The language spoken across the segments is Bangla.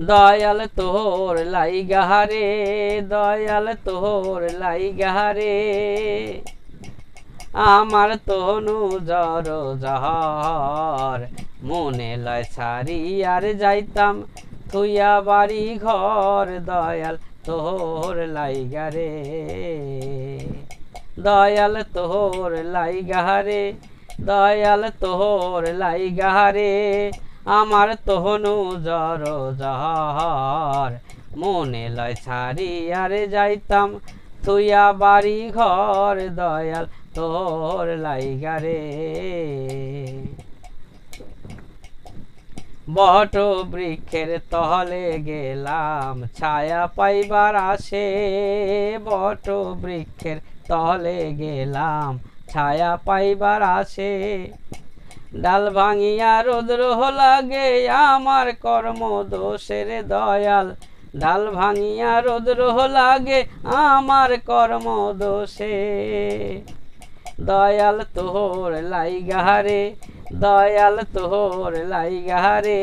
দয়াল তোর লাইগাহারে দয়াল তোর লাই গাহারে আমার তনু জর জহর, মনে লয় ছাড়ি আর যাইতাম থুইয়া বাড়ি ঘর। দয়াল তোর লাইগারে দয়াল তোর লাইগাহারে দয়াল তোর লাইগাহারে আমার তহনু জর জহর। মনে লয় ছাড়ি, আরে যাইতাম থুইয়া বাড়ি ঘর দয়াল তোর লাইগারে বট বৃক্ষের তহলে গেলাম, ছায়া পাইবার আসে। বট বৃক্ষের তহলে গেলাম, ছায়া পাইবার আসে। ডাল ভাঙিয়া রোদ্র লাগে, আমার কর্ম দোষের দয়াল। ডাল ভাঙিয়া রোদ্র লাগে, আমার কর্ম দোষে। দয়াল তোর লাইগাহারে দয়াল তোর লাইগাহারে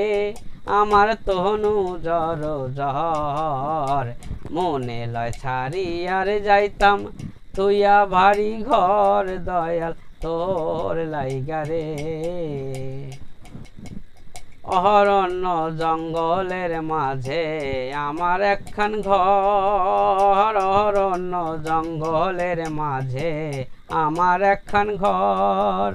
আমার তহনু জর জহর। মনে লয় ছাড়ি আর যাইতাম, তুইয়া ভারী ঘর দয়াল। তোর লাইগারে। অহরণ্য জঙ্গলের মাঝে আমার একখান ঘর। অরণ্য জঙ্গলের মাঝে আমার একখান ঘর।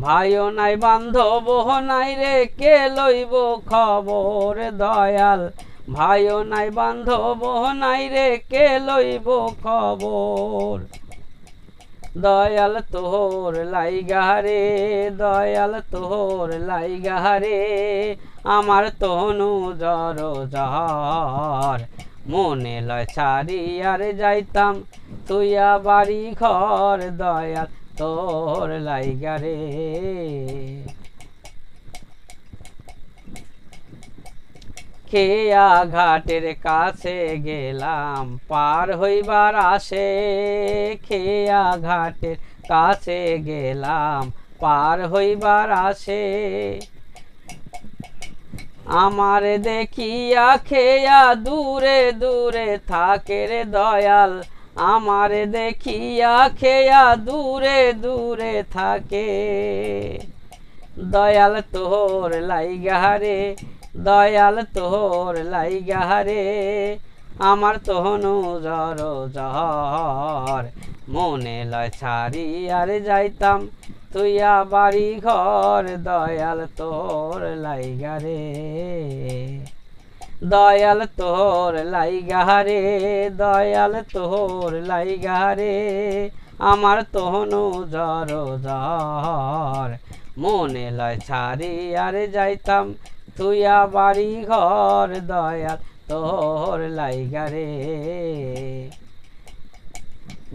ভাইও নাই বান্ধব নাই রে, কে লইব খবর দয়াল? ভাইও নাই বান্ধব নাই রে, কে লইব খবর? দয়াল তোর লাইগারে দয়াল তোহর তোর লাইগারে আমার তনু জর জহর। মনে লয় আর যাইতাম তুইয়া বাড়ি ঘর, দয়াল তোর লাইগারে খেয়া ঘাটের কাছে গেলাম? পার হইবার আসে খেয়া ঘাটের কাছে গেলাম? পার হইবার আসে আমার দেখিয়া খেয়া দূরে দূরে থাকে রে দয়াল। আমার দেখিয়া খেয়া দূরে দূরে থাকে। দয়াল তোর লাইগারে দয়াল তোর লাইগারে আমার তহনু জর জহর মনে লয় ছাড়ি আর যাইতাম তুইয়া বাড়ি ঘর। দয়াল তোর লাইগারে দয়াল তোর লাইগারে দয়াল তোর লাইগারে আমার তহনু জর জহর মনে লয় ছাড়ি আর যাইতাম তুইয়া বাড়ি ঘর দয়াল, তোর লাইগারে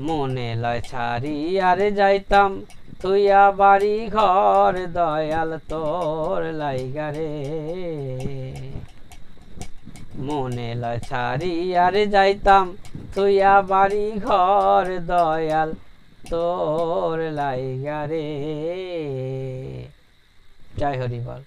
মনে লয় ছাড়ি, আর যাইতাম। তুইয়া বাড়ি ঘর দয়াল, তোর লাইগারে মনে লয় ছাড়ি, আর যাইতাম। তুইয়া বাড়ি ঘর দয়াল, তোর লাইগারে জয় হরি বল।